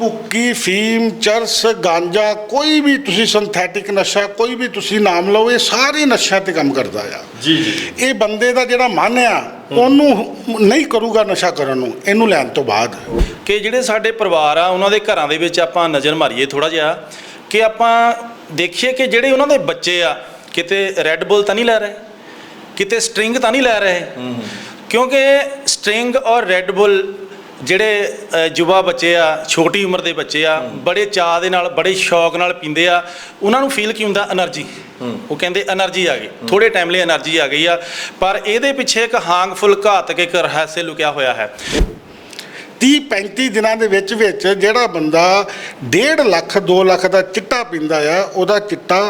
ਭੁੱਕੀ ਫੀਮ ਚਰਸ ਗਾਂਜਾ ਕੋਈ ਵੀ ਤੁਸੀਂ ਸਿੰਥੈਟਿਕ ਨਸ਼ਾ ਕੋਈ ਵੀ ਤੁਸੀਂ ਨਾਮ ਲਓ ਇਹ ਸਾਰੇ ਨਸ਼ਿਆਂ ਤੇ ਕੰਮ ਕਰਦਾ ਆ। ਜੀ ਜੀ ਇਹ ਬੰਦੇ ਦਾ ਜਿਹੜਾ ਮਨ ਆ ਉਹਨੂੰ ਨਹੀਂ ਕਰੂਗਾ ਨਸ਼ਾ ਕਰਨ ਨੂੰ ਇਹਨੂੰ ਲੈਣ ਤੋਂ ਬਾਅਦ। ਕਿ ਜਿਹੜੇ ਸਾਡੇ ਪਰਿਵਾਰ ਆ ਉਹਨਾਂ ਦੇ ਘਰਾਂ ਦੇ ਵਿੱਚ ਆਪਾਂ ਨਜ਼ਰ ਮਾਰੀਏ ਥੋੜਾ ਜਿਹਾ ਕਿ ਆਪਾਂ ਦੇਖੀਏ ਕਿ ਜਿਹੜੇ ਉਹਨਾਂ ਦੇ ਬੱਚੇ ਆ ਕਿਤੇ ਰੈੱਡ ਬੁੱਲ ਤਾਂ ਨਹੀਂ ਲੈ ਰਹੇ ਕਿਤੇ ਸਟ੍ਰਿੰਗ ਤਾਂ ਨਹੀਂ ਲੈ ਰਹੇ। ਕਿਉਂਕਿ ਸਟ੍ਰਿੰਗ ਔਰ ਰੈੱਡ ਬੁੱਲ ਜਿਹੜੇ ਯੁਵਾ ਬੱਚੇ ਆ ਛੋਟੀ ਉਮਰ ਦੇ ਬੱਚੇ ਆ ਬੜੇ ਚਾਹ ਦੇ ਨਾਲ ਬੜੇ ਸ਼ੌਕ ਨਾਲ ਪੀਂਦੇ ਆ ਉਹਨਾਂ ਨੂੰ ਫੀਲ ਕੀ ਹੁੰਦਾ? એનર્ਜੀ ਉਹ ਕਹਿੰਦੇ એનર્ਜੀ ਆ ਗਈ। ਥੋੜੇ ਟਾਈਮ ਲਈ એનર્ਜੀ ਆ ਗਈ ਆ। ਪਰ ਇਹਦੇ ਪਿੱਛੇ ਇੱਕ ਹਾਂਗਫੁਲ ਘਾਤਕ ਇੱਕ ਰਹੱਸ ਲੁਕਿਆ ਹੋਇਆ ਹੈ। 30 35 ਦਿਨਾਂ ਦੇ ਵਿੱਚ ਵਿੱਚ ਜਿਹੜਾ ਬੰਦਾ 1.5 ਲੱਖ 2 ਲੱਖ ਦਾ ਚਿੱਟਾ ਪੀਂਦਾ ਆ ਉਹਦਾ ਚਿੱਟਾ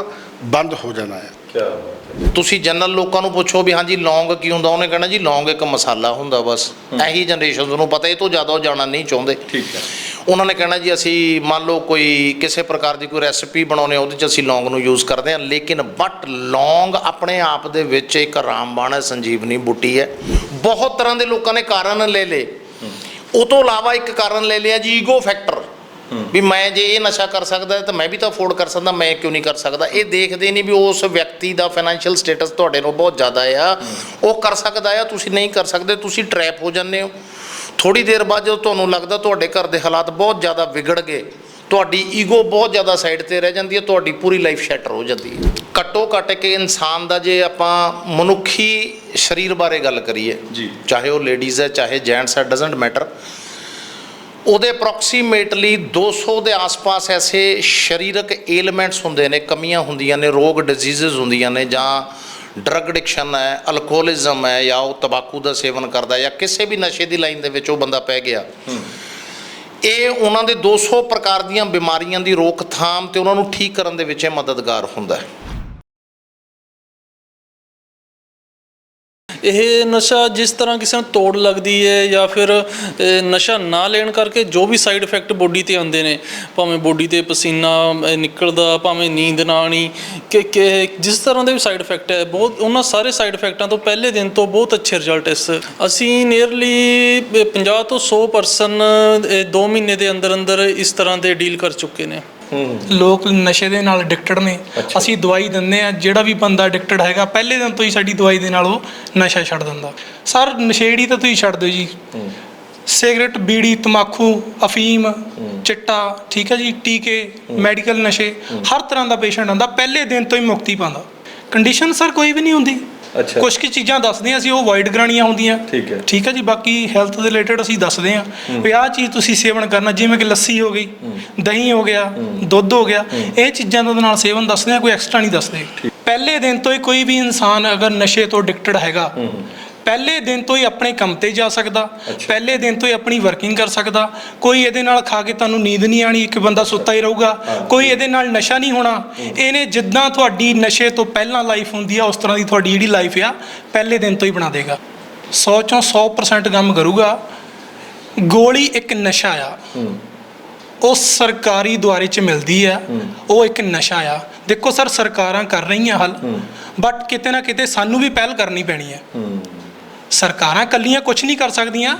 ਬੰਦ ਹੋ ਜਾਣਾ ਹੈ ਤੁਸੀਂ ਜਨਰਲ ਲੋਕਾਂ ਨੂੰ ਪੁੱਛੋ ਵੀ ਹਾਂਜੀ ਲੌਂਗ ਕੀ ਹੁੰਦਾ? ਉਹਨੇ ਕਹਿਣਾ ਜੀ ਲੌਂਗ ਇੱਕ ਮਸਾਲਾ ਹੁੰਦਾ ਬਸ। ਇਹੀ ਜਨਰੇਸ਼ਨ ਨੂੰ ਪਤਾ ਇਹ ਤੋਂ ਜ਼ਿਆਦਾ ਉਹ ਜਾਣਨਾ ਨਹੀਂ ਚਾਹੁੰਦੇ। ਠੀਕ ਹੈ। ਉਹਨਾਂ ਨੇ ਕਹਿਣਾ ਜੀ ਅਸੀਂ ਮੰਨ ਲਓ ਕੋਈ ਕਿਸੇ ਪ੍ਰਕਾਰ ਦੀ ਕੋਈ ਰੈਸਪੀ ਬਣਾਉਨੇ ਉਹਦੇ ਚ ਅਸੀਂ ਲੌਂਗ ਨੂੰ ਯੂਜ਼ ਕਰਦੇ ਹਾਂ ਲੇਕਿਨ ਬਟ ਲੌਂਗ ਆਪਣੇ ਆਪ ਦੇ ਵਿੱਚ ਇੱਕ ਰਾਮਬਾਣ ਹੈ ਸੰਜੀਵਨੀ ਬੂਟੀ ਹੈ। ਬਹੁਤ ਤਰ੍ਹਾਂ ਦੇ ਲੋਕਾਂ ਨੇ ਕਾਰਨ ਲੈ ਲਏ। ਉਹ ਤੋਂ ਇਲਾਵਾ ਇੱਕ ਕਾਰਨ ਲੈ ਲਿਆ ਜੀ ਈਗੋ ਫੈਕਟਰ ਵੀ ਮੈਂ ਜੇ ਇਹ ਨਸ਼ਾ ਕਰ ਸਕਦਾ ਤਾਂ ਮੈਂ ਵੀ ਤਾਂ ਅਫੋਰਡ ਕਰ ਸਕਦਾ ਮੈਂ ਕਿਉਂ ਨਹੀਂ ਕਰ ਸਕਦਾ? ਇਹ ਦੇਖਦੇ ਨਹੀਂ ਵੀ ਉਸ ਵਿਅਕਤੀ ਦਾ ਫਾਈਨੈਂਸ਼ੀਅਲ ਸਟੇਟਸ ਤੁਹਾਡੇ ਨਾਲੋਂ ਬਹੁਤ ਜ਼ਿਆਦਾ ਆ। ਉਹ ਕਰ ਸਕਦਾ ਆ ਤੁਸੀਂ ਨਹੀਂ ਕਰ ਸਕਦੇ ਤੁਸੀਂ ਟਰੈਪ ਹੋ ਜਾਂਦੇ ਹੋ। ਥੋੜੀ ਦੇਰ ਬਾਅਦ ਜਦੋਂ ਤੁਹਾਨੂੰ ਲੱਗਦਾ ਤੁਹਾਡੇ ਘਰ ਦੇ ਹਾਲਾਤ ਬਹੁਤ ਜ਼ਿਆਦਾ ਵਿਗੜ ਗਏ ਤੁਹਾਡੀ ਈਗੋ ਬਹੁਤ ਜ਼ਿਆਦਾ ਸਾਈਡ ਤੇ ਰਹਿ ਜਾਂਦੀ ਹੈ ਤੁਹਾਡੀ ਪੂਰੀ ਲਾਈਫ ਸ਼ੈਟਰ ਹੋ ਜਾਂਦੀ ਹੈ। ਘੱਟੋ ਘੱਟ ਕਿ ਇਨਸਾਨ ਦਾ ਜੇ ਆਪਾਂ ਮਨੁੱਖੀ ਸਰੀਰ ਬਾਰੇ ਗੱਲ ਕਰੀਏ ਜੀ। ਚਾਹੇ ਉਹ ਲੇਡੀਜ਼ ਹੈ ਚਾਹੇ ਜੈਂਟਸ ਹੈ ਡਸਨਟ ਮੈਟਰ ਉਹਦੇ ਅਪਰੋਕਸੀਮੇਟਲੀ 200 ਦੇ ਆਸ-ਪਾਸ ਐਸੇ ਸਰੀਰਕ ਏਲੀਮੈਂਟਸ ਹੁੰਦੇ ਨੇ ਕਮੀਆਂ ਹੁੰਦੀਆਂ ਨੇ ਰੋਗ ਡਿਜ਼ੀਜ਼ਸ ਹੁੰਦੀਆਂ ਨੇ ਜਾਂ ਡਰਗ ਐਡਿਕਸ਼ਨ ਹੈ ਅਲਕੋਹਲਿਜ਼ਮ ਹੈ ਜਾਂ ਉਹ ਤੰਬਾਕੂ ਦਾ ਸੇਵਨ ਕਰਦਾ ਜਾਂ ਕਿਸੇ ਵੀ ਨਸ਼ੇ ਦੀ ਲਾਈਨ ਦੇ ਵਿੱਚ ਉਹ ਬੰਦਾ ਪੈ ਗਿਆ। ਇਹ ਉਹਨਾਂ ਦੇ 200 ਪ੍ਰਕਾਰ ਦੀਆਂ ਬਿਮਾਰੀਆਂ ਦੀ ਰੋਕਥਾਮ ਤੇ ਉਹਨਾਂ ਨੂੰ ਠੀਕ ਕਰਨ ਦੇ ਵਿੱਚ ਇਹ ਮਦਦਗਾਰ ਹੁੰਦਾ ਹੈ। ਇਹ ਨਸ਼ਾ ਜਿਸ ਤਰ੍ਹਾਂ ਕਿਸੇ ਨੂੰ ਤੋੜ ਲੱਗਦੀ ਹੈ ਜਾਂ ਫਿਰ ਅ, ਨਸ਼ਾ ਨਾ ਲੈਣ ਕਰਕੇ ਜੋ ਵੀ ਸਾਈਡ ਇਫੈਕਟ ਬੋਡੀ ਤੇ ਆਉਂਦੇ ਨੇ ਭਾਵੇਂ ਬੋਡੀ ਤੇ ਪਸੀਨਾ ਅ, ਨਿਕਲਦਾ ਭਾਵੇਂ ਨੀਂਦ ਨਾ ਆਣੀ ਕਿ ਕਿ ਜਿਸ ਤਰ੍ਹਾਂ ਦੇ ਵੀ ਸਾਈਡ ਇਫੈਕਟ ਹੈ ਬਹੁਤ ਉਹਨਾਂ ਸਾਰੇ ਸਾਈਡ ਇਫੈਕਟਾਂ ਤੋਂ ਪਹਿਲੇ ਦਿਨ ਤੋਂ ਬਹੁਤ ਅੱਛੇ ਰਿਜ਼ਲਟ ਇਸ। ਅਸੀਂ ਨੀਅਰਲੀ 50 ਤੋਂ 100 ਪਰਸਨ 2 ਮਹੀਨੇ ਦੇ ਅੰਦਰ ਅੰਦਰ ਇਸ ਤਰ੍ਹਾਂ ਦੇ ਡੀਲ ਕਰ ਚੁੱਕੇ ਨੇ। ਲੋਕ ਨਸ਼ੇ ਦੇ ਨਾਲ ਐਡਿਕਟਡ ਨੇ। ਅਸੀਂ ਦਵਾਈ ਦਿੰਦੇ ਆ ਜਿਹੜਾ ਵੀ ਬੰਦਾ ਐਡਿਕਟਡ ਹੈਗਾ ਪਹਿਲੇ ਦਿਨ ਤੋਂ ਹੀ ਸਾਡੀ ਦਵਾਈ ਦੇ ਨਾਲ ਉਹ ਨਸ਼ਾ ਛੱਡ ਦਿੰਦਾ। ਸਰ ਨਸ਼ੇੜੀ ਤਾਂ ਤੁਸੀਂ ਛੱਡ ਦਿਓ ਜੀ। ਸਿਗਰਟ ਬੀੜੀ ਤਮਾਕੂ ਅਫੀਮ ਚਿੱਟਾ ਠੀਕ ਹੈ ਜੀ ਟੀਕੇ ਮੈਡੀਕਲ ਨਸ਼ੇ ਹਰ ਤਰ੍ਹਾਂ ਦਾ ਪੇਸ਼ੈਂਟ ਆਉਂਦਾ ਪਹਿਲੇ ਦਿਨ ਤੋਂ ਹੀ ਮੁਕਤੀ ਪਾਉਂਦਾ। ਕੰਡੀਸ਼ਨ ਸਰ ਕੋਈ ਵੀ ਨਹੀਂ ਹੁੰਦੀ। ਅੱਛਾ। ਕੁਝ ਕੀ ਚੀਜ਼ਾਂ ਦੱਸਦੇ ਹਾਂ ਅਸੀਂ ਉਹ ਵਾਈਡ ਕਰਾਣੀਆਂ ਹੁੰਦੀਆਂ। ਠੀਕ ਹੈ। ਠੀਕ ਹੈ ਜੀ ਬਾਕੀ ਹੈਲਥ ਦੇ ਰਿਲੇਟਡ ਅਸੀਂ ਦੱਸਦੇ ਹਾਂ। ਵੀ ਆਹ ਚੀਜ਼ ਤੁਸੀਂ ਸੇਵਨ ਕਰਨਾ ਜਿਵੇਂ ਕਿ ਲੱਸੀ ਹੋ ਗਈ ਦਹੀਂ ਹੋ ਗਿਆ ਦੁੱਧ ਹੋ ਗਿਆ ਇਹ ਚੀਜ਼ਾਂ ਦਾ ਨਾਲ ਸੇਵਨ ਦੱਸਦੇ ਹਾਂ ਕੋਈ ਐਕਸਟਰਾ ਨਹੀਂ ਦੱਸਦੇ। ਪਹਿਲੇ ਦਿਨ ਤੋਂ ਹੀ ਕੋਈ ਵੀ ਇਨਸਾਨ ਅਗਰ ਨਸ਼ੇ ਤੋਂ ਐਡਿਕਟਡ ਹੈਗਾ ਪਹਿਲੇ ਦਿਨ ਤੋਂ ਹੀ ਆਪਣੇ ਕੰਮ ਤੇ ਜਾ ਸਕਦਾ ਪਹਿਲੇ ਦਿਨ ਤੋਂ ਹੀ ਆਪਣੀ ਵਰਕਿੰਗ ਕਰ ਸਕਦਾ। ਕੋਈ ਇਹਦੇ ਨਾਲ ਖਾ ਕੇ ਤੁਹਾਨੂੰ ਨੀਂਦ ਨਹੀਂ ਆਣੀ ਇੱਕ ਬੰਦਾ ਸੁੱਤਾ ਹੀ ਰਹੂਗਾ। ਕੋਈ ਇਹਦੇ ਨਾਲ ਨਸ਼ਾ ਨਹੀਂ ਹੋਣਾ। ਇਹਨੇ ਜਿੱਦਾਂ ਤੁਹਾਡੀ ਨਸ਼ੇ ਤੋਂ ਪਹਿਲਾਂ ਲਾਈਫ ਹੁੰਦੀ ਆ ਉਸ ਤਰ੍ਹਾਂ ਦੀ ਤੁਹਾਡੀ ਜਿਹੜੀ ਲਾਈਫ ਆ ਪਹਿਲੇ ਦਿਨ ਤੋਂ ਹੀ ਬਣਾ ਦੇਗਾ। 100 ਚੋਂ 100% ਕੰਮ ਕਰੂਗਾ। ਗੋਲੀ ਇੱਕ ਨਸ਼ਾ ਆ। ਉਹ ਸਰਕਾਰੀ ਦੁਆਰੇ ਚ ਮਿਲਦੀ ਆ। ਉਹ ਇੱਕ ਨਸ਼ਾ ਆ। ਦੇਖੋ ਸਰ ਸਰਕਾਰਾਂ ਕਰ ਰਹੀਆਂ ਹੱਲ। ਬਟ ਕਿਤੇ ਨਾ ਕਿਤੇ ਸਾਨੂੰ ਵੀ ਪਹਿਲ ਕਰਨੀ ਪੈਣੀ ਹੈ। ਸਰਕਾਰਾਂ ਕੱਲੀਆਂ ਕੁਝ ਨਹੀਂ ਕਰ ਸਕਦੀਆਂ।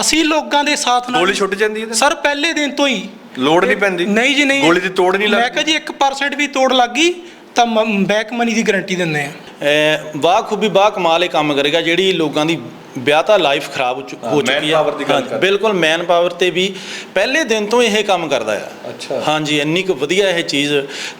ਅਸੀਂ ਲੋਕਾਂ ਦੇ ਸਾਥ ਨਾਲ ਗੋਲੀ ਛੁੱਟ ਜਾਂਦੀ ਹੈ? ਸਰ ਪਹਿਲੇ ਦਿਨ ਤੋਂ ਹੀ। ਲੋੜ ਨਹੀਂ ਪੈਂਦੀ। ਨਹੀਂ ਜੀ ਨਹੀਂ। ਗੋਲੀ ਦੀ ਤੋੜ ਨਹੀਂ ਮੈਂ ਲੱਗਦੀ ਕਿਹਾ ਜੀ 1% ਵੀ ਤੋੜ ਲੱਗ ਗਈ ਤਾਂ ਬੈਕ ਮਨੀ ਦੀ ਗਾਰੰਟੀ ਦਿੰਦੇ ਆ। ਵਾਹ ਖੂਬੀ ਵਾਹ ਕਮਾਲ ਇਹ ਕੰਮ ਕਰੇਗਾ ਜਿਹੜੀ ਲੋਕਾਂ ਦੀ ਵਿਆਹਤਾ ਲਾਈਫ ਖਰਾਬ ਹੋ ਚੁੱਕੀ ਆ power ਦੀ ਗੱਲ ਹਾਂ। ਬਿਲਕੁਲ ਮੈਨ ਪਾਵਰ ਤੇ ਵੀ ਪਹਿਲੇ ਦਿਨ ਤੋਂ ਇਹ ਕੰਮ ਕਰਦਾ ਆ। ਅੱਛਾ। ਹਾਂਜੀ ਇੰਨੀ ਕੁ ਵਧੀਆ ਇਹ ਚੀਜ਼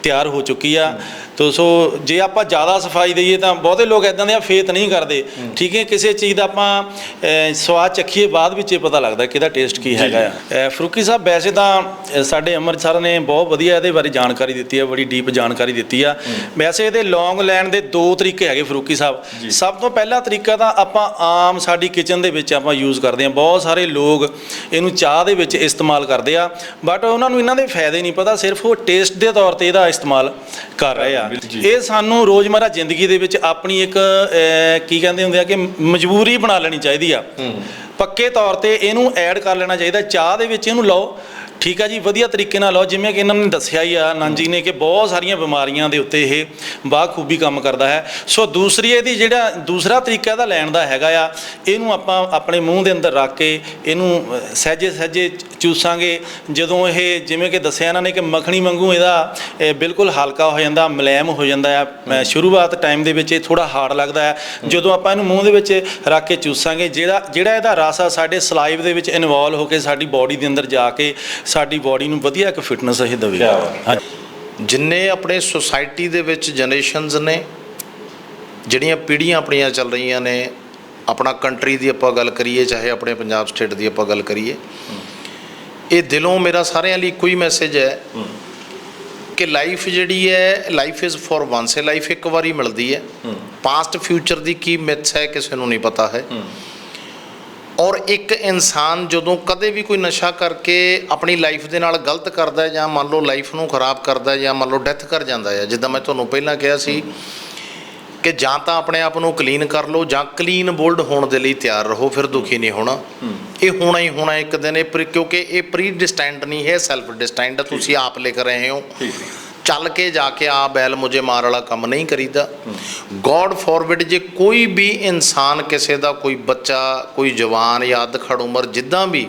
ਤਿਆਰ ਹੋ ਚੁੱਕੀ ਆ। ਤੋ ਸੋ ਜੇ ਆਪਾਂ ਜ਼ਿਆਦਾ ਸਫ਼ਾਈ ਦਈਏ ਤਾਂ ਬਹੁਤੇ ਲੋਕ ਇਦਾਂ ਦੇ ਆ ਫੇਤ ਨਹੀਂ ਕਰਦੇ। ਠੀਕ ਹੈ ਕਿਸੇ ਚੀਜ਼ ਦਾ ਆਪਾਂ ਸਵਾਦ ਚੱਖੀਏ ਬਾਅਦ ਵਿੱਚ ਇਹ ਪਤਾ ਲੱਗਦਾ ਕਿ ਇਹਦਾ ਟੇਸਟ ਕੀ ਹੈਗਾ ਆ। ਫਰੂਕੀ ਸਾਹਿਬ ਵੈਸੇ ਤਾਂ ਸਾਡੇ ਅੰਮ੍ਰਿਤਸਰ ਨੇ ਬਹੁਤ ਵਧੀਆ ਇਹਦੇ ਬਾਰੇ ਜਾਣਕਾਰੀ ਦਿੱਤੀ ਹੈ ਬੜੀ ਡੀਪ ਜਾਣਕਾਰੀ ਦਿੱਤੀ ਆ। ਵੈਸੇ ਇਹਦੇ ਲੌਂਗ ਲੈਣ ਦੇ ਦੋ ਤਰੀਕੇ ਹੈਗੇ ਫਰੂਕੀ ਸਾਹਿਬ। ਸਭ ਤੋਂ ਪਹਿਲਾ ਤਰੀਕਾ ਤਾਂ ਆਪਾਂ ਆਮ ਸਾਡੀ ਕਿਚਨ ਦੇ ਵਿੱਚ ਆਪਾਂ ਯੂਜ਼ ਕਰਦੇ ਹਾਂ। ਬਹੁਤ ਸਾਰੇ ਲੋਕ ਇਹਨੂੰ ਚਾਹ ਦੇ ਵਿੱਚ ਇਸਤੇਮਾਲ ਕਰਦੇ ਆ। ਬਟ ਉਹਨਾਂ ਨੂੰ ਇਹਨਾਂ ਦੇ ਫਾਇਦੇ ਨਹੀਂ ਪਤਾ ਸਿਰਫ ਉਹ ਟੇਸਟ ਦੇ ਤੌਰ ਤੇ ਇਹਦਾ ਇਸਤੇਮਾਲ ਕਰ ਰਹੇ ਆ। ਇਹ ਸਾਨੂੰ ਰੋਜ਼ਮਰਰਾ ਜ਼ਿੰਦਗੀ ਦੇ ਵਿੱਚ ਆਪਣੀ ਇੱਕ ਕੀ ਕਹਿੰਦੇ ਹੁੰਦੇ ਆ ਕਿ ਮਜਬੂਰੀ ਬਣਾ ਲੈਣੀ ਚਾਹੀਦੀ ਆ। ਪੱਕੇ ਤੌਰ ਤੇ ਇਹਨੂੰ ਐਡ ਕਰ ਲੈਣਾ ਚਾਹੀਦਾ। ਚਾਹ ਦੇ ਵਿੱਚ ਇਹਨੂੰ ਲਓ। ਠੀਕ ਆ ਜੀ ਵਧੀਆ ਤਰੀਕੇ ਨਾਲ ਲਓ। ਜਿਵੇਂ ਕਿ ਇਹਨਾਂ ਨੇ ਦੱਸਿਆ ਹੀ ਆ ਆਨੰਦ ਜੀ ਨੇ ਕਿ ਬਹੁਤ ਸਾਰੀਆਂ ਬਿਮਾਰੀਆਂ ਦੇ ਉੱਤੇ ਇਹ ਬਾਖੂਬੀ ਕੰਮ ਕਰਦਾ ਹੈ। ਸੋ ਦੂਸਰੀ ਇਹਦੀ ਜਿਹੜਾ ਦੂਸਰਾ ਤਰੀਕਾ ਇਹਦਾ ਲੈਣ ਦਾ ਹੈਗਾ ਆ ਇਹਨੂੰ ਆਪਾਂ ਆਪਣੇ ਮੂੰਹ ਦੇ ਅੰਦਰ ਰੱਖ ਕੇ ਇਹਨੂੰ ਅਹ, ਸਹਿਜੇ ਸਹਿਜੇ ਚੂਸਾਂਗੇ। ਜਦੋਂ ਇਹ ਜਿਵੇਂ ਕਿ ਦੱਸਿਆ ਇਹਨਾਂ ਨੇ ਕਿ ਮੱਖਣੀ ਵਾਂਗੂ ਇਹਦਾ ਇਹ ਬਿਲਕੁਲ ਹਲਕਾ ਹੋ ਜਾਂਦਾ ਮਲੈਮ ਹੋ ਜਾਂਦਾ ਆ। ਸ਼ੁਰੂਆਤ ਟਾਈਮ ਦੇ ਵਿੱਚ ਇਹ ਥੋੜਾ ਹਾਰਡ ਲੱਗਦਾ ਹੈ। ਜਦੋਂ ਆਪਾਂ ਇਹਨੂੰ ਮੂੰਹ ਦੇ ਵਿੱਚ ਰੱਖ ਕੇ ਚੂਸਾਂਗੇ ਜਿਹੜਾ ਜਿਹੜਾ ਇਹਦਾ ਰਸ ਆ ਸਾਡੇ ਸਲਾਈਵ ਦੇ ਵਿੱਚ ਇਨਵੋਲਵ ਹੋ ਕੇ ਸਾਡੀ ਬਾਡੀ ਦੇ ਅੰਦਰ ਜਾ ਕੇ ਸਾਡੀ ਬਾਡੀ ਨੂੰ ਵਧੀਆ ਇੱਕ ਫਿਟਨੈਸ ਇਹ ਦੇਵੇਗਾ ਜਿੰਨੇ ਆਪਣੇ ਸੁਸਾਇਟੀ ਦੇ ਵਿੱਚ ਜਨਰੇਸ਼ਨਸ ਨੇ ਜਿਹੜੀਆਂ ਪੀੜ੍ਹੀਆਂ ਆਪਣੀਆਂ ਚੱਲ ਰਹੀਆਂ ਨੇ ਆਪਣਾ ਕੰਟਰੀ ਦੀ ਆਪਾਂ ਗੱਲ ਕਰੀਏ ਚਾਹੇ ਆਪਣੇ ਪੰਜਾਬ ਸਟੇਟ ਦੀ ਆਪਾਂ ਗੱਲ ਕਰੀਏ ਇਹ ਦਿਲੋਂ ਮੇਰਾ ਸਾਰਿਆਂ ਲਈ ਇੱਕੋ ਹੀ ਮੈਸੇਜ ਹੈ ਕਿ ਲਾਈਫ ਜਿਹੜੀ ਹੈ ਲਾਈਫ ਇਜ਼ ਫॉर ਵਾਂਸ ਹੈ ਲਾਈਫ ਇੱਕ ਵਾਰੀ ਮਿਲਦੀ ਹੈ। ਪਾਸਟ ਫਿਊਚਰ ਦੀ ਕੀ ਮਿਥਸ ਹੈ ਕਿਸੇ ਨੂੰ ਨਹੀਂ ਪਤਾ ਹੈ। ਔਰ ਇੱਕ ਇਨਸਾਨ ਜਦੋਂ ਕਦੇ ਵੀ ਕੋਈ ਨਸ਼ਾ ਕਰਕੇ ਆਪਣੀ ਲਾਈਫ ਦੇ ਨਾਲ ਗਲਤ ਕਰਦਾ ਹੈ ਜਾਂ ਮੰਨ ਲਓ ਲਾਈਫ ਨੂੰ ਖਰਾਬ ਕਰਦਾ ਹੈ ਜਾਂ ਮੰਨ ਲਓ ਡੈਥ ਕਰ ਜਾਂਦਾ ਹੈ ਜਿੱਦਾਂ ਮੈਂ ਤੁਹਾਨੂੰ ਪਹਿਲਾਂ ਕਿਹਾ ਸੀ ਕਿ ਜਾਂ ਤਾਂ ਆਪਣੇ ਆਪ ਨੂੰ ਕਲੀਨ ਕਰ ਲਓ ਜਾਂ ਕਲੀਨ ਬੋਲਡ ਹੋਣ ਦੇ ਲਈ ਤਿਆਰ ਰਹੋ ਫਿਰ ਦੁਖੀ ਨਹੀਂ ਹੋਣਾ। ਇਹ ਹੋਣਾ ਹੀ ਹੋਣਾ ਇੱਕ ਦਿਨ ਇਹ ਕਿਉਂਕਿ ਇਹ ਪ੍ਰੀ ਡਿਸਟੈਂਟ ਨਹੀਂ ਹੈ ਸੈਲਫ ਡਿਸਟੈਂਟ ਤੁਸੀਂ ਆਪ ਲਿਖ ਰਹੇ ਹੋ। ਚੱਲ ਕੇ ਜਾ ਕੇ ਆ ਬੈਲ ਮੁਝੇ ਮਾਰ ਵਾਲਾ ਕੰਮ ਨਹੀਂ ਕਰੀਦਾ। ਗੋਡ ਫੋਰਵਰਡ ਜੇ ਕੋਈ ਵੀ ਇਨਸਾਨ ਕਿਸੇ ਦਾ ਕੋਈ ਬੱਚਾ ਕੋਈ ਜਵਾਨ ਜਾਂ ਅਧਖੜ ਉਮਰ ਜਿੱਦਾਂ ਵੀ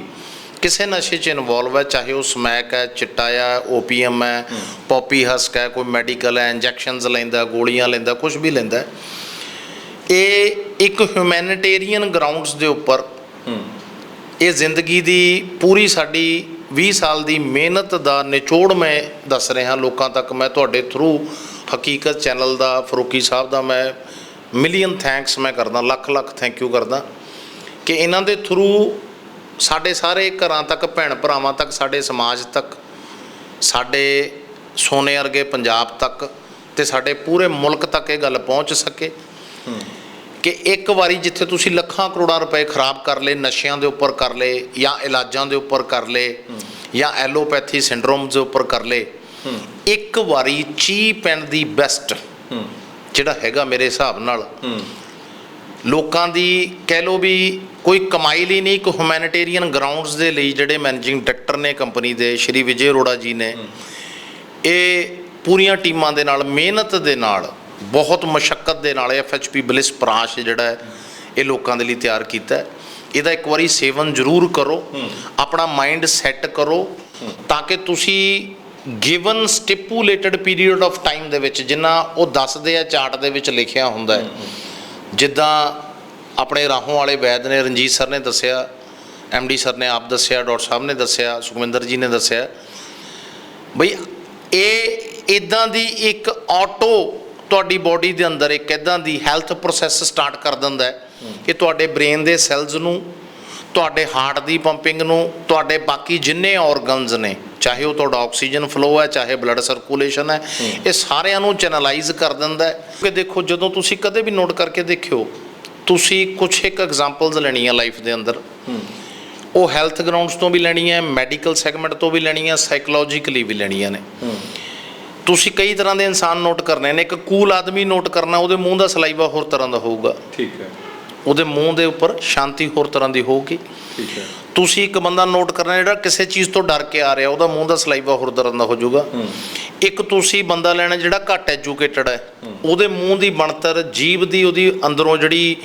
ਕਿਸੇ ਨਸ਼ੇ 'ਚ ਇਨਵੋਲਵ ਹੈ ਚਾਹੇ ਉਹ ਸਮੈਕ ਹੈ ਚਿੱਟਾ ਹੈ ਓਪੀਐਮ ਹੈ ਪੌਪੀ ਹਸਕ ਹੈ ਕੋਈ ਮੈਡੀਕਲ ਹੈ ਇੰਜੈਕਸ਼ਨਸ ਲੈਂਦਾ ਗੋਲੀਆਂ ਲੈਂਦਾ ਕੁਝ ਵੀ ਲੈਂਦਾ ਇਹ ਇੱਕ ਹਿਊਮੈਨਿਟੇਰੀਅਨ ਗਰਾਊਂਡਸ ਦੇ ਉੱਪਰ ਇਹ ਜ਼ਿੰਦਗੀ ਦੀ ਪੂਰੀ ਸਾਡੀ 20 ਸਾਲ ਦੀ ਮਿਹਨਤ ਦਾ ਨਿਚੋੜ ਮੈਂ ਦੱਸ ਰਿਹਾ ਲੋਕਾਂ ਤੱਕ। ਮੈਂ ਤੁਹਾਡੇ ਥਰੂ ਹਕੀਕਤ ਚੈਨਲ ਦਾ, ਫਰੂਕੀ ਸਾਹਿਬ ਦਾ ਮੈਂ ਮਿਲੀਅਨ ਥੈਂਕਸ ਮੈਂ ਕਰਦਾ, ਲੱਖ ਲੱਖ ਥੈਂਕ ਯੂ ਕਰਦਾ ਕਿ ਇਹਨਾਂ ਦੇ ਥਰੂ ਸਾਡੇ ਸਾਰੇ ਘਰਾਂ ਤੱਕ, ਭੈਣ ਭਰਾਵਾਂ ਤੱਕ, ਸਾਡੇ ਸਮਾਜ ਤੱਕ, ਸਾਡੇ ਸੋਨੇ ਵਰਗੇ ਪੰਜਾਬ ਤੱਕ ਤੇ ਸਾਡੇ ਪੂਰੇ ਮੁਲਕ ਤੱਕ ਇਹ ਗੱਲ ਪਹੁੰਚ ਸਕੇ। ਕਿ ਇੱਕ ਵਾਰੀ ਜਿੱਥੇ ਤੁਸੀਂ ਲੱਖਾਂ ਕਰੋੜਾਂ ਰੁਪਏ ਖਰਾਬ ਕਰ ਲਏ, ਨਸ਼ਿਆਂ ਦੇ ਉੱਪਰ ਕਰ ਲਏ ਜਾਂ ਇਲਾਜਾਂ ਦੇ ਉੱਪਰ ਕਰ ਲਏ ਜਾਂ ਐਲੋਪੈਥੀ ਸਿੰਡਰੋਮਸ ਦੇ ਉੱਪਰ ਕਰ ਲਏ, ਇੱਕ ਵਾਰੀ ਚੀਪ ਐਂਡ ਦੀ ਬੈਸਟ ਜਿਹੜਾ ਹੈਗਾ ਮੇਰੇ ਹਿਸਾਬ ਨਾਲ ਲੋਕਾਂ ਦੀ ਕਹਿ ਲੋ ਵੀ ਕੋਈ ਕਮਾਈ ਲਈ ਨਹੀਂ, ਇੱਕ ਹਿਊਮੈਨਿਟੇਰੀਅਨ ਗਰਾਊਂਡਸ ਦੇ ਲਈ ਜਿਹੜੇ ਮੈਨੇਜਿੰਗ ਡਾਇਰੈਕਟਰ ਨੇ ਕੰਪਨੀ ਦੇ, ਸ਼੍ਰੀ ਵਿਜੇ ਅਰੋੜਾ ਜੀ ਨੇ, ਇਹ ਪੂਰੀਆਂ ਟੀਮਾਂ ਦੇ ਨਾਲ, ਮਿਹਨਤ ਦੇ ਨਾਲ ਬਹੁਤ ਮਸ਼ੱਕਤ ਦੇ ਨਾਲ ਐਫਐਚਪੀ ਬਲਿਸ ਪ੍ਰਾਸ਼ ਜਿਹੜਾ ਇਹ ਲੋਕਾਂ ਦੇ ਲਈ ਤਿਆਰ ਕੀਤਾ ਇਹਦਾ ਇੱਕ ਵਾਰੀ ਸੇਵਨ ਜ਼ਰੂਰ ਕਰੋ, ਆਪਣਾ ਮਾਈਂਡ ਸੈੱਟ ਕਰੋ, ਤਾਂ ਕਿ ਤੁਸੀਂ given stipulated period of time ਦੇ ਵਿੱਚ ਜਿੰਨਾ ਉਹ ਦੱਸਦੇ ਆ ਚਾਰਟ ਦੇ ਵਿੱਚ ਲਿਖਿਆ ਹੁੰਦਾ ਹੈ, ਜਿੱਦਾਂ ਆਪਣੇ ਰਾਹੋਂ ਵਾਲੇ ਵੈਦ ਨੇ, ਰਣਜੀਤ ਸਰ ਨੇ ਦੱਸਿਆ ਐਮਡੀ ਸਰ ਨੇ ਆਪ ਦੱਸਿਆ, ਡਾਕਟਰ ਸਾਹਿਬ ਨੇ ਦੱਸਿਆ, ਸੁਖਵਿੰਦਰ ਜੀ ਨੇ ਦੱਸਿਆ। ਬਈ ਇਹ ਇਦਾਂ ਦੀ ਇੱਕ ਆਟੋ ਤੁਹਾਡੀ ਬਾਡੀ ਦੇ ਅੰਦਰ ਇੱਕ ਇਦਾਂ ਦੀ ਹੈਲਥ ਪ੍ਰੋਸੈਸ ਸਟਾਰਟ ਕਰ ਦਿੰਦਾ ਹੈ ਕਿ ਤੁਹਾਡੇ ਬ੍ਰੇਨ ਦੇ ਸੈਲਸ ਨੂੰ, ਤੁਹਾਡੇ ਹਾਰਟ ਦੀ ਪੰਪਿੰਗ ਨੂੰ, ਤੁਹਾਡੇ ਬਾਕੀ ਜਿੰਨੇ ਆਰਗਨਸ ਨੇ, ਚਾਹੇ ਉਹ ਤੁਹਾਡਾ ਆਕਸੀਜਨ ਫਲੋ ਹੈ, ਚਾਹੇ ਬਲੱਡ ਸਰਕੂਲੇਸ਼ਨ ਹੈ, ਇਹ ਸਾਰਿਆਂ ਨੂੰ ਚੈਨਲਾਈਜ਼ ਕਰ ਦਿੰਦਾ ਹੈ। ਕਿ ਦੇਖੋ, ਜਦੋਂ ਤੁਸੀਂ ਕਦੇ ਵੀ ਨੋਟ ਕਰਕੇ ਦੇਖਿਓ, ਤੁਸੀਂ ਕੁਝ ਇੱਕ ਐਗਜ਼ਾਮਪਲਸ ਲੈਣੀਆਂ ਲਾਈਫ ਦੇ ਅੰਦਰ। ਉਹ ਹੈਲਥ ਗਰਾਊਂਡਸ ਤੋਂ ਵੀ ਲੈਣੀ ਹੈ ਮੈਡੀਕਲ ਸੈਗਮੈਂਟ ਤੋਂ ਵੀ ਲੈਣੀ ਹੈ ਸਾਈਕੋਲੋਜੀਕਲੀ ਵੀ ਲੈਣੀਆਂ ਨੇ। ਤੁਸੀਂ ਕਈ ਤਰ੍ਹਾਂ ਦੇ ਇਨਸਾਨ ਨੋਟ ਕਰਨੇ ਨੇ ਇੱਕ ਕੂਲ ਆਦਮੀ ਨੋਟ ਕਰਨਾ ਉਹਦੇ ਮੂੰਹ ਦਾ ਸਲਾਈਵਾ ਹੋਰ ਤਰ੍ਹਾਂ ਦਾ ਹੋਊਗਾ। ਠੀਕ ਹੈ। ਉਹਦੇ ਮੂੰਹ ਦੇ ਉੱਪਰ ਸ਼ਾਂਤੀ ਹੋਰ ਤਰ੍ਹਾਂ ਦੀ ਹੋਊਗੀ। ਠੀਕ ਹੈ। ਤੁਸੀਂ ਇੱਕ ਬੰਦਾ ਨੋਟ ਕਰਨਾ ਜਿਹੜਾ ਕਿਸੇ ਚੀਜ਼ ਤੋਂ ਡਰ ਕੇ ਆ ਰਿਹਾ ਉਹਦਾ ਮੂੰਹ ਦਾ ਸਲਾਈਵਾ ਹੋਰ ਤਰ੍ਹਾਂ ਦਾ ਹੋ ਜਾਊਗਾ। ਇੱਕ ਤੁਸੀਂ ਬੰਦਾ ਲੈਣਾ ਜਿਹੜਾ ਘੱਟ ਐਜੂਕੇਟਡ ਹੈ ਉਹਦੇ ਮੂੰਹ ਦੀ ਬਣਤਰ ਜੀਭ ਦੀ ਉਹਦੀ ਅੰਦਰੋਂ ਜਿਹੜੀ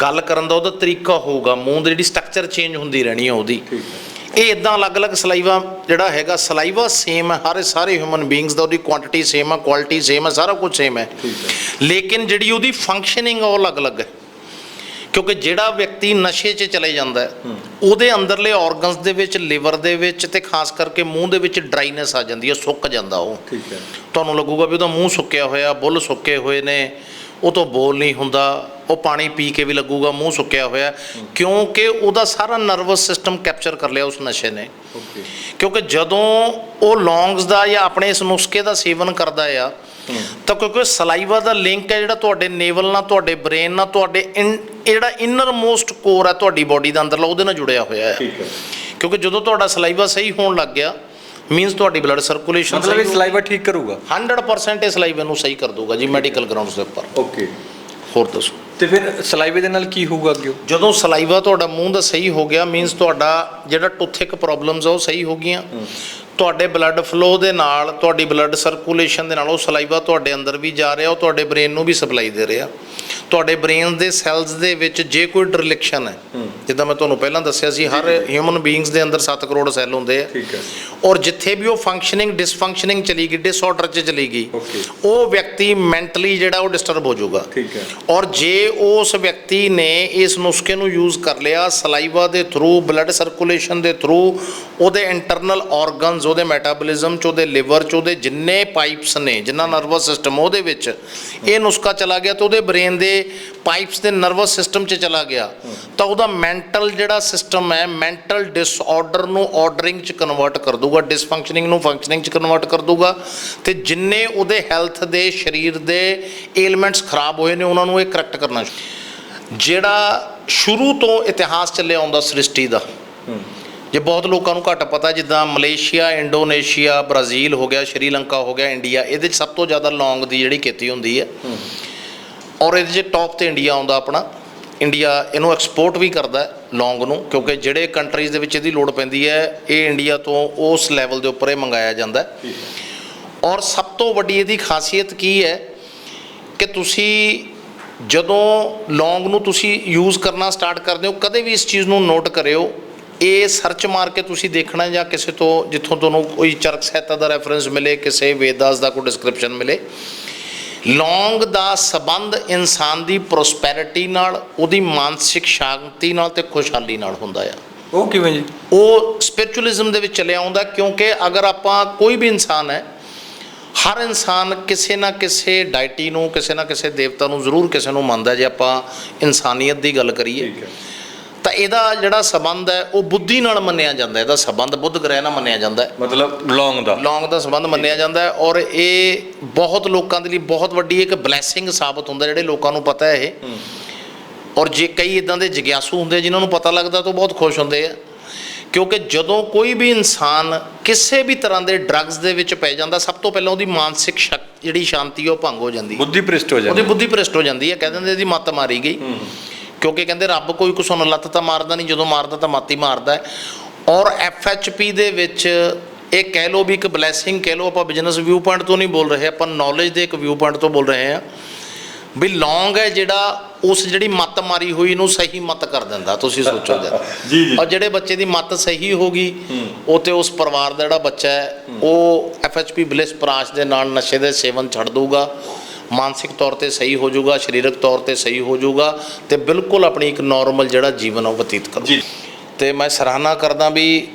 ਗੱਲ ਕਰਨ ਦਾ ਉਹਦਾ ਤਰੀਕਾ ਹੋਊਗਾ ਮੂੰਹ ਦੀ ਜਿਹੜੀ ਸਟਰਕਚਰ ਚੇਂਜ ਹੁੰਦੀ ਰਹਿਣੀ ਹੈ ਉਹਦੀ। ਇਹ ਇਦਾਂ ਅਲੱਗ-ਅਲੱਗ ਸਲਾਈਵਾ ਜਿਹੜਾ ਹੈਗਾ ਸਲਾਈਵਾ ਸੇਮ ਹੈ ਹਰ ਸਾਰੇ ਹਿਊਮਨ ਬੀਇੰਗਸ ਦਾ ਉਹਦੀ ਕੁਆਂਟੀਟੀ ਸੇਮ ਹੈ ਕੁਆਲਿਟੀ ਸੇਮ ਹੈ ਸਾਰਾ ਕੁਝ ਸੇਮ ਹੈ। ਲੇਕਿਨ ਜਿਹੜੀ ਉਹਦੀ ਫੰਕਸ਼ਨਿੰਗ ਉਹ ਅਲੱਗ-ਅਲੱਗ ਹੈ। ਕਿਉਂਕਿ ਜਿਹੜਾ ਵਿਅਕਤੀ ਨਸ਼ੇ 'ਚ ਚਲੇ ਜਾਂਦਾ ਹੈ ਉਹਦੇ ਅੰਦਰਲੇ ਆਰਗਨਸ ਦੇ ਵਿੱਚ ਲਿਵਰ ਦੇ ਵਿੱਚ ਤੇ ਖਾਸ ਕਰਕੇ ਮੂੰਹ ਦੇ ਵਿੱਚ ਡਰਾਈਨੈਸ ਆ ਜਾਂਦੀ ਹੈ ਸੁੱਕ ਜਾਂਦਾ ਉਹ। ਠੀਕ ਹੈ। ਤੁਹਾਨੂੰ ਲੱਗੂਗਾ ਵੀ ਉਹਦਾ ਮੂੰਹ ਸੁੱਕਿਆ ਹੋਇਆ ਬੁੱਲ ਸੁੱਕੇ ਹੋਏ ਨੇ ਉਹ ਤੋਂ ਬੋਲ ਨਹੀਂ ਹੁੰਦਾ ਉਹ ਪਾਣੀ ਪੀ ਕੇ ਵੀ ਲੱਗੂਗਾ ਮੂੰਹ ਸੁੱਕਿਆ ਹੋਇਆ। ਕਿਉਂਕਿ ਉਹਦਾ ਸਾਰਾ ਨਰਵਸ ਸਿਸਟਮ ਕੈਪਚਰ ਕਰ ਲਿਆ ਉਸ ਨਸ਼ੇ ਨੇ। ਕਿਉਂਕਿ ਜਦੋਂ ਉਹ ਲੌਂਗਸ ਦਾ ਜਾਂ ਆਪਣੇ ਇਸ ਨੁਸਖੇ ਦਾ ਸੇਵਨ ਕਰਦਾ ਆ ਤਾਂ ਕਿਉਂਕਿ ਸਲਾਈਵਾ ਦਾ ਲਿੰਕ ਹੈ ਜਿਹੜਾ ਤੁਹਾਡੇ ਨੇਵਲ ਨਾਲ ਤੁਹਾਡੇ ਬ੍ਰੇਨ ਨਾਲ ਤੁਹਾਡੇ ਜਿਹੜਾ ਇਨਰ ਮੋਸਟ ਕੋਰ ਹੈ ਤੁਹਾਡੀ ਬਾਡੀ ਦਾ ਅੰਦਰਲਾ ਉਹਦੇ ਨਾਲ ਜੁੜਿਆ ਹੋਇਆ ਹੈ। ਠੀਕ ਹੈ। ਕਿਉਂਕਿ ਜਦੋਂ ਤੁਹਾਡਾ ਸਲਾਈਵਾ ਸਹੀ ਹੋਣ ਲੱਗ ਗਿਆ ਮੀਨਸ ਤੁਹਾਡੀ ਬਲੱਡ ਸਰਕੂਲੇਸ਼ਨ ਮਤਲਬ ਇਹ ਸਲਾਈਵਾ ਠੀਕ ਕਰੂਗਾ? 100% ਇਹ ਸਲਾਈਵਾ ਨੂੰ ਸਹੀ ਕਰ ਦੂਗਾ ਜੀ ਮੈਡੀਕਲ ਗਰਾਊਂਡਸ ਦੇ ਉੱਪਰ। ਓਕੇ ਹੋਰ ਦੱਸੋ। ਤੇ ਫਿਰ ਸਲਾਈਵੇ ਦੇ ਨਾਲ ਕੀ ਹੋਊਗਾ ਅੱਗੇ? ਜਦੋਂ ਸਲਾਈਵਾ ਤੁਹਾਡਾ ਮੂੰਹ ਦਾ ਸਹੀ ਹੋ ਗਿਆ ਮੀਨਸ ਤੁਹਾਡਾ ਜਿਹੜਾ ਟੁੱਥਿਕ ਪ੍ਰੋਬਲਮਸ ਆ ਉਹ ਸਹੀ ਹੋ ਗਈਆਂ। ਤੁਹਾਡੇ ਬਲੱਡ ਫਲੋ ਦੇ ਨਾਲ ਤੁਹਾਡੀ ਬਲੱਡ ਸਰਕੂਲੇਸ਼ਨ ਦੇ ਨਾਲ ਉਹ ਸਲਾਈਵਾ ਤੁਹਾਡੇ ਅੰਦਰ ਵੀ ਜਾ ਰਿਹਾ ਉਹ ਤੁਹਾਡੇ ਬ੍ਰੇਨ ਨੂੰ ਵੀ ਸਪਲਾਈ ਦੇ ਰਿਹਾ। ਤੁਹਾਡੇ ਬ੍ਰੇਨ ਦੇ ਸੈਲਸ ਦੇ ਵਿੱਚ ਜੇ ਕੋਈ ਡਿਰਲਿਕਸ਼ਨ ਹੈ ਜਿੱਦਾਂ ਮੈਂ ਤੁਹਾਨੂੰ ਪਹਿਲਾਂ ਦੱਸਿਆ ਸੀ ਹਰ ਹਿਊਮਨ ਬੀਇੰਗਸ ਦੇ ਅੰਦਰ 7 ਕਰੋੜ ਸੈੱਲ ਹੁੰਦੇ ਆ ਠੀਕ ਹੈ। ਔਰ ਜਿੱਥੇ ਵੀ ਉਹ ਫੰਕਸ਼ਨਿੰਗ ਡਿਸਫੰਕਸ਼ਨਿੰਗ ਚਲੀ ਗਈ ਡਿਸਆਰਡਰ 'ਚ ਚਲੀ ਗਈ. ਉਹ ਵਿਅਕਤੀ ਮੈਂਟਲੀ ਜਿਹੜਾ ਉਹ ਡਿਸਟਰਬ ਹੋ ਜਾਊਗਾ ਠੀਕ ਹੈ। ਔਰ ਜੇ ਉਸ ਵਿਅਕਤੀ ਨੇ ਇਸ ਨੁਸਖੇ ਨੂੰ ਯੂਜ਼ ਕਰ ਲਿਆ ਸਲਾਈਵਾ ਦੇ ਥਰੂ ਬਲੱਡ ਸਰਕੂਲੇਸ਼ਨ ਦੇ ਥਰੂ ਉਹਦੇ ਇੰਟਰਨਲ ਆਰਗਨਸ ਉਹਦੇ ਮੈਟਾਬੋਲਿਜ਼ਮ ਚ ਉਹਦੇ ਲਿਵਰ ਚ ਉਹਦੇ ਜਿੰਨੇ ਪਾਈਪਸ ਨੇ ਜਿੰਨਾ ਨਰਵਸ ਸਿਸਟਮ ਉਹਦੇ ਵਿੱਚ ਇਹ ਨੁਸਖਾ ਚਲਾ ਗਿਆ ਤੇ ਉਹਦੇ ਬ੍ਰੇਨ ਦੇ ਪਾਈਪਸ ਦੇ ਨਰਵਸ ਸਿਸਟਮ ਚ ਚਲਾ ਗਿਆ। ਤਾਂ ਉਹਦਾ ਮੈਂਟਲ ਜਿਹੜਾ ਸਿਸਟਮ ਹੈ ਮੈਂਟਲ ਡਿਸਆਰਡਰ ਨੂੰ ਆਰਡਰਿੰਗ ਚ ਕਨਵਰਟ ਕਰ ਦੂਗਾ ਡਿਸਫੰਕਸ਼ਨਿੰਗ ਨੂੰ ਫੰਕਸ਼ਨਿੰਗ ਚ ਕਨਵਰਟ ਕਰ ਦੂਗਾ ਤੇ ਜਿੰਨੇ ਉਹਦੇ ਹੈਲਥ ਦੇ, ਸਰੀਰ ਦੇ ਏਲਮੈਂਟਸ ਖਰਾਬ ਹੋਏ ਨੇ, ਉਹਨਾਂ ਨੂੰ ਇਹ ਕਰੈਕਟ ਕਰਨਾ ਜਿਹੜਾ ਸ਼ੁਰੂ ਤੋਂ ਇਤਿਹਾਸ ਚੱਲਿਆ ਆਉਂਦਾ ਸ੍ਰਿਸ਼ਟੀ ਦਾ, ਜੇ ਬਹੁਤ ਲੋਕਾਂ ਨੂੰ ਘੱਟ ਪਤਾ, ਜਿੱਦਾਂ ਮਲੇਸ਼ੀਆ, ਇੰਡੋਨੇਸ਼ੀਆ, ਬ੍ਰਾਜ਼ੀਲ ਹੋ ਗਿਆ, ਸ਼੍ਰੀਲੰਕਾ ਹੋ ਗਿਆ, ਇੰਡੀਆ, ਇਹਦੇ 'ਚ ਸਭ ਤੋਂ ਜ਼ਿਆਦਾ ਲੌਂਗ ਦੀ ਜਿਹੜੀ ਖੇਤੀ ਹੁੰਦੀ ਹੈ। ਔਰ ਇਹਦੇ 'ਚ ਟੌਪ ਤੇ ਇੰਡੀਆ ਆਉਂਦਾ ਆਪਣਾ। ਇੰਡੀਆ ਇਹਨੂੰ ਐਕਸਪੋਰਟ ਵੀ ਕਰਦਾ ਲੌਂਗ ਨੂੰ ਕਿਉਂਕਿ ਜਿਹੜੇ ਕੰਟਰੀਜ਼ ਦੇ ਵਿੱਚ ਇਹਦੀ ਲੋੜ ਪੈਂਦੀ ਹੈ ਇਹ ਇੰਡੀਆ ਤੋਂ ਉਸ ਲੈਵਲ ਦੇ ਉੱਪਰ ਇਹ ਮੰਗਾਇਆ ਜਾਂਦਾ ਔਰ ਸਭ ਤੋਂ ਵੱਡੀ ਇਹਦੀ ਖਾਸੀਅਤ ਕੀ ਹੈ ਕਿ ਤੁਸੀਂ ਜਦੋਂ ਲੌਂਗ ਨੂੰ ਤੁਸੀਂ ਯੂਜ਼ ਕਰਨਾ ਸਟਾਰਟ ਕਰਦੇ ਹੋ ਕਦੇ ਵੀ ਇਸ ਚੀਜ਼ ਨੂੰ ਨੋਟ ਕਰਿਓ ਇਹ ਸਰਚ ਮਾਰ ਕੇ ਤੁਸੀਂ ਦੇਖਣਾ ਜਾਂ ਕਿਸੇ ਤੋਂ ਜਿੱਥੋਂ ਤੁਹਾਨੂੰ ਕੋਈ ਚਰਕ ਸਹਿਤਾ ਦਾ ਰੈਫਰੈਂਸ ਮਿਲੇ ਕਿਸੇ ਵੇਦਾਸ ਦਾ ਕੋਈ ਡਿਸਕ੍ਰਿਪਸ਼ਨ ਮਿਲੇ ਲੌਂਗ ਦਾ ਸਬੰਧ ਇਨਸਾਨ ਦੀ ਪ੍ਰੋਸਪੈਰਿਟੀ ਨਾਲ ਉਹਦੀ ਮਾਨਸਿਕ ਸ਼ਾਂਤੀ ਨਾਲ ਤੇ ਖੁਸ਼ਹਾਲੀ ਨਾਲ ਹੁੰਦਾ ਆ। ਉਹ ਕਿਵੇਂ ਜੀ? ਉਹ ਸਪਿਰਚੁਅਲਿਜ਼ਮ ਦੇ ਵਿੱਚ ਚਲਿਆ ਆਉਂਦਾ ਕਿਉਂਕਿ ਅਗਰ ਆਪਾਂ ਕੋਈ ਵੀ ਇਨਸਾਨ ਹੈ ਹਰ ਇਨਸਾਨ ਕਿਸੇ ਨਾ ਕਿਸੇ ਡਾਇਟੀ ਨੂੰ ਕਿਸੇ ਨਾ ਕਿਸੇ ਦੇਵਤਾ ਨੂੰ ਜ਼ਰੂਰ ਕਿਸੇ ਨੂੰ ਮੰਨਦਾ ਜੇ ਆਪਾਂ ਇਨਸਾਨੀਅਤ ਦੀ ਗੱਲ ਕਰੀਏ। ਤਾਂ ਇਹਦਾ ਜਿਹੜਾ ਸਬੰਧ ਹੈ ਉਹ ਬੁੱਧੀ ਨਾਲ ਮੰਨਿਆ ਜਾਂਦਾ ਇਹਦਾ ਸਬੰਧ ਬੁੱਧ ਗ੍ਰਹਿ ਨਾਲ ਮੰਨਿਆ ਜਾਂਦਾ ਹੈ। ਮਤਲਬ ਲੌਂਗ ਦਾ। ਲੌਂਗ ਦਾ ਸੰਬੰਧ ਮੰਨਿਆ ਜਾਂਦਾ ਹੈ ਔਰ ਇਹ ਬਹੁਤ ਲੋਕਾਂ ਦੇ ਲਈ ਬਹੁਤ ਵੱਡੀ ਇੱਕ ਬਲੇਸਿੰਗ ਸਾਬਤ ਹੁੰਦਾ ਜਿਹੜੇ ਲੋਕਾਂ ਨੂੰ ਪਤਾ ਹੈ ਇਹ। ਔਰ ਜੇ ਕਈ ਇਦਾਂ ਦੇ ਜਿਗਿਆਸੂ ਹੁੰਦੇ ਜਿਨ੍ਹਾਂ ਨੂੰ ਪਤਾ ਲੱਗਦਾ ਤਾਂ ਬਹੁਤ ਖੁਸ਼ ਹੁੰਦੇ ਆ। ਕਿਉਂਕਿ ਜਦੋਂ ਕੋਈ ਵੀ ਇਨਸਾਨ ਕਿਸੇ ਵੀ ਤਰ੍ਹਾਂ ਦੇ ਡਰੱਗਸ ਦੇ ਵਿੱਚ ਪੈ ਜਾਂਦਾ ਸਭ ਤੋਂ ਪਹਿਲਾਂ ਉਹਦੀ ਮਾਨਸਿਕ ਸ਼ਕ ਜਿਹੜੀ ਸ਼ਾਂਤੀ ਉਹ ਭੰਗ ਹੋ ਜਾਂਦੀ ਹੈ। ਬੁੱਧੀ ਭ੍ਰਿਸ਼ਟ ਹੋ ਉਹਦੀ ਜਾਂਦੀ ਬੁੱਧੀ ਭ੍ਰਿਸ਼ਟ ਹੋ ਜਾਂਦੀ ਹੈ। ਕਹਿ ਦਿੰਦੇ ਇਹਦੀ ਮੱਤ ਮਾਰੀ ਗਈ। ਕਿਉਂਕਿ ਕਹਿੰਦੇ ਰੱਬ ਕੋਈ ਕੁਛ ਨੂੰ ਲੱਤ ਤਾਂ ਮਾਰਦਾ ਨਹੀਂ ਜਦੋਂ ਮਾਰਦਾ ਤਾਂ ਮੱਤ ਮਾਰਦਾ ਹੈ। ਔਰ ਐਫਐਚਪੀ ਦੇ ਵਿੱਚ ਇਹ ਕਹਿ ਲਓ ਵੀ ਇੱਕ ਬਲੇਸਿੰਗ ਕਹਿ ਲਓ ਆਪਾਂ ਬਿਜ਼ਨਸ ਵਿਊ ਪੁਆਇੰਟ ਤੋਂ ਨਹੀਂ ਬੋਲ ਰਹੇ ਆਪਾਂ ਨੌਲੇਜ ਦੇ ਇੱਕ ਵਿਊ ਪੁਆਇੰਟ ਤੋਂ ਬੋਲ ਰਹੇ ਹਾਂ। ਵੀ ਲੌਂਗ ਹੈ ਜਿਹੜਾ ਉਸ ਜਿਹੜੀ ਮੱਤ ਮਾਰੀ ਹੋਈ ਨੂੰ ਸਹੀ ਮੱਤ ਕਰ ਦਿੰਦਾ ਤੁਸੀਂ ਸੋਚੋ ਜਰਾ। ਜੀ, ਜੀ। ਔਰ ਜਿਹੜੇ ਬੱਚੇ ਦੀ ਮੱਤ ਸਹੀ ਹੋ ਗਈ ਉਹ ਤੇ ਉਸ ਪਰਿਵਾਰ ਦਾ ਜਿਹੜਾ ਬੱਚਾ ਹੈ ਉਹ ਐਫਐਚਪੀ ਬਲਿਸ ਪ੍ਰਾਸ਼ ਦੇ ਨਾਲ ਨਸ਼ੇ ਦੇ ਸੇਵਨ ਛੱਡ ਦਊਗਾ। ਮਾਨਸਿਕ ਤੌਰ ਤੇ ਸਹੀ ਹੋ ਜਾਊਗਾ ਸਰੀਰਕ ਤੌਰ ਤੇ ਸਹੀ ਹੋ ਜਾਊਗਾ ਤੇ ਬਿਲਕੁਲ ਆਪਣੀ ਇੱਕ ਨਾਰਮਲ ਜਿਹੜਾ ਜੀਵਨ ਉਹ ਬਤੀਤ ਕਰੂਗਾ ਜੀ। ਤੇ ਮੈਂ ਸਰਾਹਨਾ ਕਰਦਾ ਵੀ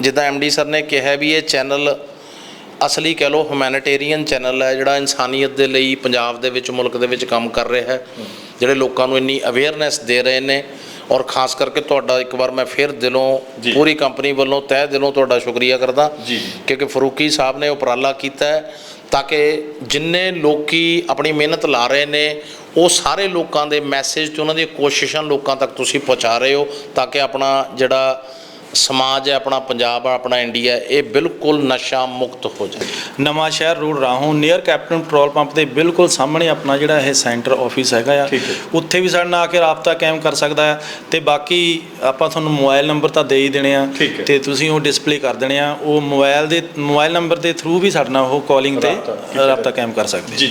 ਜਿੱਦਾਂ ਐਮਡੀ ਸਰ ਨੇ ਕਿਹਾ ਵੀ ਇਹ ਚੈਨਲ ਅਸਲੀ ਕਹਿ ਲਓ ਹਿਊਮੈਨਿਟੇਰੀਅਨ ਚੈਨਲ ਹੈ ਜਿਹੜਾ ਇਨਸਾਨੀਅਤ ਦੇ ਲਈ ਪੰਜਾਬ ਦੇ ਵਿੱਚ ਮੁਲਕ ਦੇ ਵਿੱਚ ਕੰਮ ਕਰ ਰਿਹਾ ਹੈ ਜਿਹੜੇ ਲੋਕਾਂ ਨੂੰ ਇੰਨੀ ਅਵੇਅਰਨੈਸ ਦੇ ਰਹੇ ਨੇ ਔਰ ਖਾਸ ਕਰਕੇ ਤੁਹਾਡਾ ਇੱਕ ਵਾਰ ਮੈਂ ਫਿਰ ਦਿਲੋਂ। ਪੂਰੀ ਕੰਪਨੀ ਵੱਲੋਂ ਤਹਿ ਦਿਲੋਂ ਤੁਹਾਡਾ ਸ਼ੁਕਰੀਆ ਕਰਦਾ। ਕਿਉਂਕਿ ਫਰੂਕੀ ਸਾਹਿਬ ਨੇ ਉਪਰਾਲਾ ਕੀਤਾ ਹੈ ਤਾਂ ਕਿ ਜਿੰਨੇ ਲੋਕੀ ਆਪਣੀ ਮਿਹਨਤ ਲਾ ਰਹੇ ਨੇ, ਉਹ ਸਾਰੇ ਲੋਕਾਂ ਦੇ ਮੈਸੇਜ ਤੇ ਉਹਨਾਂ ਦੀਆਂ ਕੋਸ਼ਿਸ਼ਾਂ ਲੋਕਾਂ ਤੱਕ ਤੁਸੀਂ ਪਹੁੰਚਾ ਰਹੇ ਹੋ, ਤਾਂ ਕਿ ਆਪਣਾ ਜਿਹੜਾ ਸਮਾਜ ਹੈ ਆਪਣਾ ਪੰਜਾਬ ਹੈ ਆਪਣਾ ਇੰਡੀਆ ਇਹ ਬਿਲਕੁਲ ਨਸ਼ਾ ਮੁਕਤ ਹੋ ਜਾਏ। Nawanshahr road Rahon near Captain petrol pump ਦੇ ਬਿਲਕੁਲ ਸਾਹਮਣੇ ਆਪਣਾ ਜਿਹੜਾ ਇਹ ਸੈਂਟਰ ਆਫਿਸ ਹੈਗਾ ਆ। ਉੱਥੇ ਵੀ ਸਾਡੇ ਨਾਲ ਆ ਕੇ ਰਾਬਤਾ ਕਾਇਮ ਕਰ ਸਕਦਾ ਹੈ ਤੇ ਬਾਕੀ ਆਪਾਂ ਤੁਹਾਨੂੰ ਮੋਬਾਈਲ ਨੰਬਰ ਤਾਂ ਦੇ ਹੀ ਦੇਣੇ ਆ। ਤੇ ਤੁਸੀਂ ਉਹ ਡਿਸਪਲੇ ਕਰ ਦੇਣੇ ਆ। ਉਹ ਮੋਬਾਈਲ ਦੇ ਮੋਬਾਈਲ ਨੰਬਰ ਦੇ ਥਰੂ ਵੀ ਸਾਡੇ ਨਾਲ ਉਹ ਕਾਲਿੰਗ ਤੇ ਰਾਬਤਾ ਕਾਇਮ ਕਰ ਸਕਦੇ ਜੀ।